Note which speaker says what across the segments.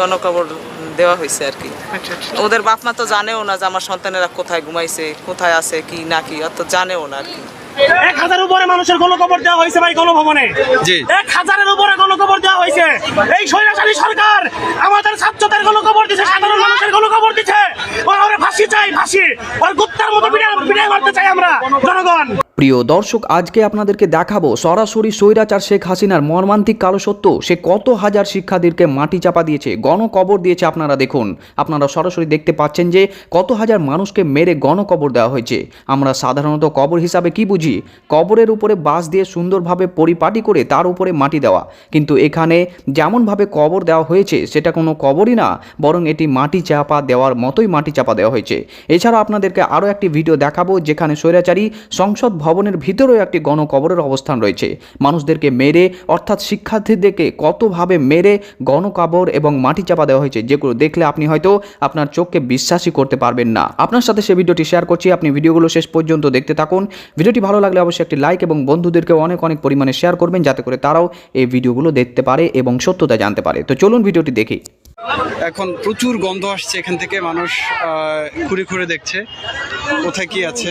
Speaker 1: গণকবর দেওয়া হয়েছে আর কি।
Speaker 2: আচ্ছা আচ্ছা
Speaker 1: ওদের বাপ মা তো জানেও না যে আমার সন্তানেরা কোথায় ঘুমাইছে কোথায় আছে কি না কি অত জানেও না আর কি।
Speaker 2: এক হাজার উপরে মানুষের গণকবর দেওয়া হয়েছে ভাই গণভবনে। এক হাজারের উপরে গণকবর দেওয়া হয়েছে। এই স্বৈরাচারী সরকার আমাদের ছাত্রদের গণকবর দিচ্ছে সাধারণ মানুষের গণকবর দিচ্ছে ওর ওরে ফাঁসি চাই ফাঁসি। ওর গুত্তার মতো বিদায় বিদায় মারতে চাই আমরা জনগণ।
Speaker 3: প্রিয় দর্শক, আজকে আপনাদেরকে দেখাবো সরাসরি স্বৈরাচার শেখ হাসিনার মর্মান্তিক কালো সত্য। সে কত হাজার শিক্ষার্থীদেরকে মাটি চাপা দিয়েছে, গণকবর দিয়েছে আপনারা দেখুন। আপনারা সরাসরি দেখতে পাচ্ছেন যে কত হাজার মানুষকে মেরে গণকবর দেওয়া হয়েছে। আমরা সাধারণত কবর হিসাবে কি বুঝি? কবরের উপরে বাঁশ দিয়ে সুন্দরভাবে পরিপাটি করে তার উপরে মাটি দেওয়া। কিন্তু এখানে যেমনভাবে কবর দেওয়া হয়েছে, সেটা কোনো কবরই না, বরং এটি মাটি চাপা দেওয়ার মতোই মাটি চাপা দেওয়া হয়েছে। এছাড়া আপনাদেরকে আরও একটি ভিডিও দেখাবো, যেখানে স্বৈরাচারী সংসদ ভবনের ভিতরেও একটি গণকবরের অবস্থান রয়েছে। মানুষদেরকে মেরে, অর্থাৎ শিক্ষার্থীদেরকে কতভাবে মেরে গণকবর এবং মাটি চাপা দেওয়া হয়েছে যেগুলো দেখলে আপনি হয়তো আপনার চোখকে বিশ্বাসই করতে পারবেন না। আপনার সাথে সে ভিডিওটি শেয়ার করছি। আপনি ভিডিওগুলো শেষ পর্যন্ত দেখতে থাকুন। ভিডিওটি ভালো লাগলে অবশ্যই একটি লাইক এবং বন্ধুদেরকে অনেক অনেক পরিমাণে শেয়ার করবেন যাতে করে তারাও এই ভিডিওগুলো দেখতে পারে এবং সত্যতা জানতে পারে। তো চলুন ভিডিওটি দেখি।
Speaker 4: এখন প্রচুর গন্ধ আসছে এখান থেকে। মানুষ ঘুরে ঘুরে দেখছে। কোথায় কি আছে?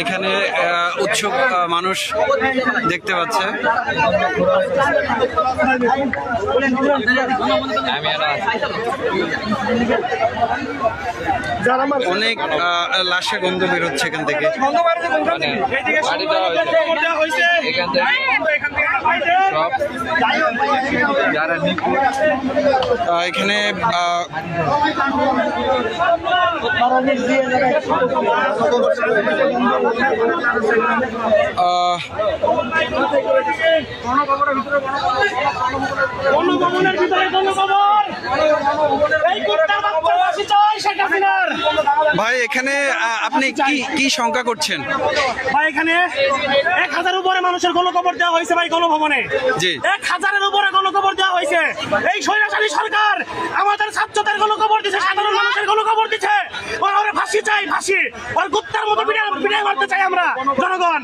Speaker 4: এখানে উৎসুক মানুষ দেখতে পাচ্ছে। অনেক আহ, লাশের গন্ধ বেরোচ্ছে এখান থেকে। এখানে
Speaker 2: গণভবনের ভিতরে
Speaker 4: ভাই এখানে আপনি কি কি শঙ্কা করছেন?
Speaker 2: ভাই এখানে এক হাজার উপরে মানুষের গণকবর দেওয়া হয়েছে ভাই গণভবনে।
Speaker 4: জি।
Speaker 2: এক হাজারের উপরে গণকবর দেওয়া হয়েছে। এই স্বৈরাচারী সরকার আমাদের ছাত্রদের গণকবর দিচ্ছে সাধারণ মানুষের গণকবর দিচ্ছে ওর ফাঁসি চাই ফাঁসি। ওর গুত্তার মতো বিদায় বিদায় মারতে চাই আমরা জনগণ।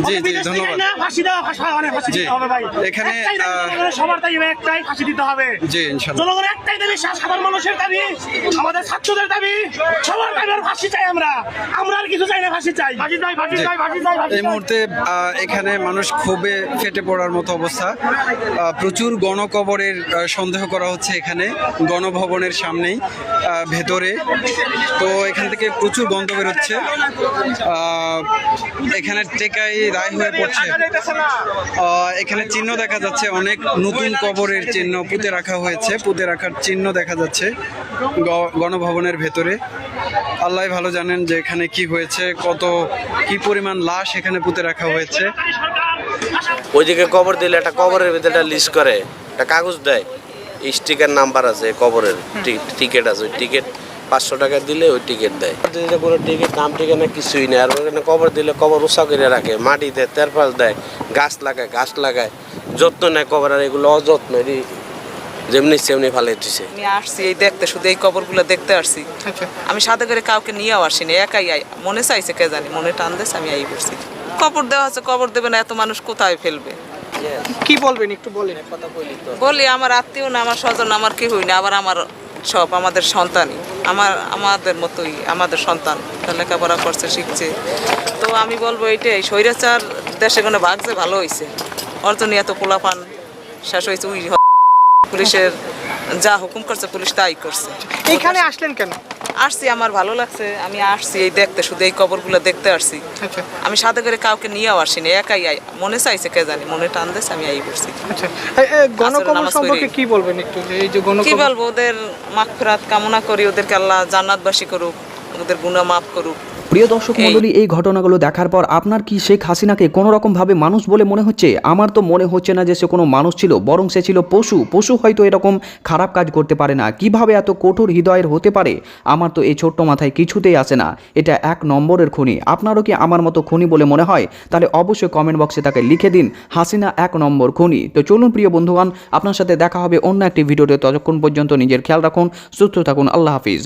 Speaker 4: জি, জি, ধন্যবাদ।
Speaker 2: ফাঁসি দেওয়া ফাঁসি মানে ফাঁসি দিতে হবে ভাই।
Speaker 4: এখানে,
Speaker 2: একটাই দাবি
Speaker 4: আহ,
Speaker 2: জনগণের সবার দাবি একটাই ফাঁসি দিতে হবে।
Speaker 4: জি ইনশাল্লাহ।
Speaker 2: জনগণের একটাই দাবি সাধারণ মানুষের দাবি আমাদের ছাত্রদের দাবি সবার দাবি আর ফাঁসি চাই আমরা। আমরা আর কিছু চাই না ফাঁসি চাই। ফাঁসি চাই ফাঁসি চাই ফাঁসি চাই
Speaker 4: এই মুহূর্তে এখানে মানুষ খুবই ফেটে পড়ার মতো অবস্থা। প্রচুর গণকবরের সন্দেহ করা হচ্ছে এখানে গণভবনের সামনেই ভেতরে। তো এখান থেকে প্রচুর গন্ধ বেরোচ্ছে। আহ, এখানে টেকাই রায় হয়ে পড়ছে। এখানে চিহ্ন দেখা যাচ্ছে, অনেক নতুন কবরের চিহ্ন পুঁতে রাখা হয়েছে, পুঁতে রাখার চিহ্ন দেখা যাচ্ছে গণভবনের ভেতরে। আল্লাহ ভালো জানেন যে এখানে কি হয়েছে, কত, কি পরিমাণ লাশ এখানে পুঁতে রাখা হয়েছে।
Speaker 5: ওইদিকে কবর দিলে একটা কবরের ভিতরে একটা লিস্ট করে, একটা কাগজ দেয়। স্টিকার নাম্বার আছে কবরের টিকিট আছে, ওই টিকিট পাঁচশো টাকা দিলে ওই টিকিট দেয়। দিলে কোনো টিকিট নাম ঠিকানা কিছুই নেই। আর ওখানে কবর দিলে কবর উষা করে রাখে মাটি দেয় তেরপাল দেয় গাছ লাগায় গাছ লাগায়। যত্ন নেয় কবর আর এগুলো অযত্ন যেমনি সেমনি ফালে দিছে।
Speaker 1: আমি আসছি এই দেখতে শুধু এই কবরগুলো দেখতে আসছি। আমি সাথে করে কাউকে নিয়েও আসিনি একাই মনে চাইছে কে জানি মনে টান দিয়েছে আমি আই করছি কবর দেওয়া হচ্ছে কবর দেবে না এত মানুষ কোথায় ফেলবে?
Speaker 2: কি বলবেন একটু বলেন।
Speaker 1: বলি আমার আত্মীয় না আমার স্বজন আমার কি হই না আবার আমার সব আমাদের সন্তানই। আমার, আমাদের মতোই, আমাদের সন্তান। লেখাপড়া করছে, শিখছে। তো আমি বলব এইটাই, স্বৈরাচার দেশে কোনো ভাগছে ভালো হয়েছে অর্জনী এত পোলাপান, শেষ হয়েছে উই পুলিশের, যা হুকুম করছে, পুলিশ তাই করছে।
Speaker 6: এখানে আসলেন কেন?
Speaker 1: আসছি আমার ভালো লাগছে। আমি আসছি এই দেখতে শুধু এই কবরগুলো দেখতে আসছি।
Speaker 6: আচ্ছা।
Speaker 1: আমি সাথে করে কাউকে নিয়েও আসিনি একাই আই মনে চাইছে কে জানি মনে টান দিয়েছে আমি আই করছি
Speaker 6: আচ্ছা। গণকবর সম্পর্কে কি বলবেন একটু এই যে
Speaker 1: কি বলব ওদের মাগফিরাত কামনা করি ওদেরকে আল্লাহ জান্নাতবাসী করুক ওদের গুনাহ মাফ করুক।
Speaker 3: প্রিয় দর্শক মণ্ডলী এই ঘটনাগুলো দেখার পর আপনার কি শেখ হাসিনাকে কোনো রকম ভাবে মানুষ বলে মনে হচ্ছে? আমার তো মনে হচ্ছে না যে সে কোনো মানুষ ছিল বরং সে ছিল পশু। পশু হয়তো এরকম খারাপ কাজ করতে পারে না। কীভাবে এত কঠোর হৃদয়ের হতে পারে? আমার তো এই ছোট্ট মাথায় কিছুতেই আসে না। এটা এক নম্বরের খুনি। আপনারও কি আমার মতো খুনি বলে মনে হয়? তাহলে অবশ্যই কমেন্ট বক্সে তাকে লিখে দিন। হাসিনা এক নম্বর খুনি। তো চলুন প্রিয় বন্ধুগণ আপনার সাথে দেখা হবে অন্য একটি ভিডিওতে। ততক্ষণ পর্যন্ত নিজের খেয়াল রাখুন সুস্থ থাকুন। আল্লাহ হাফিজ।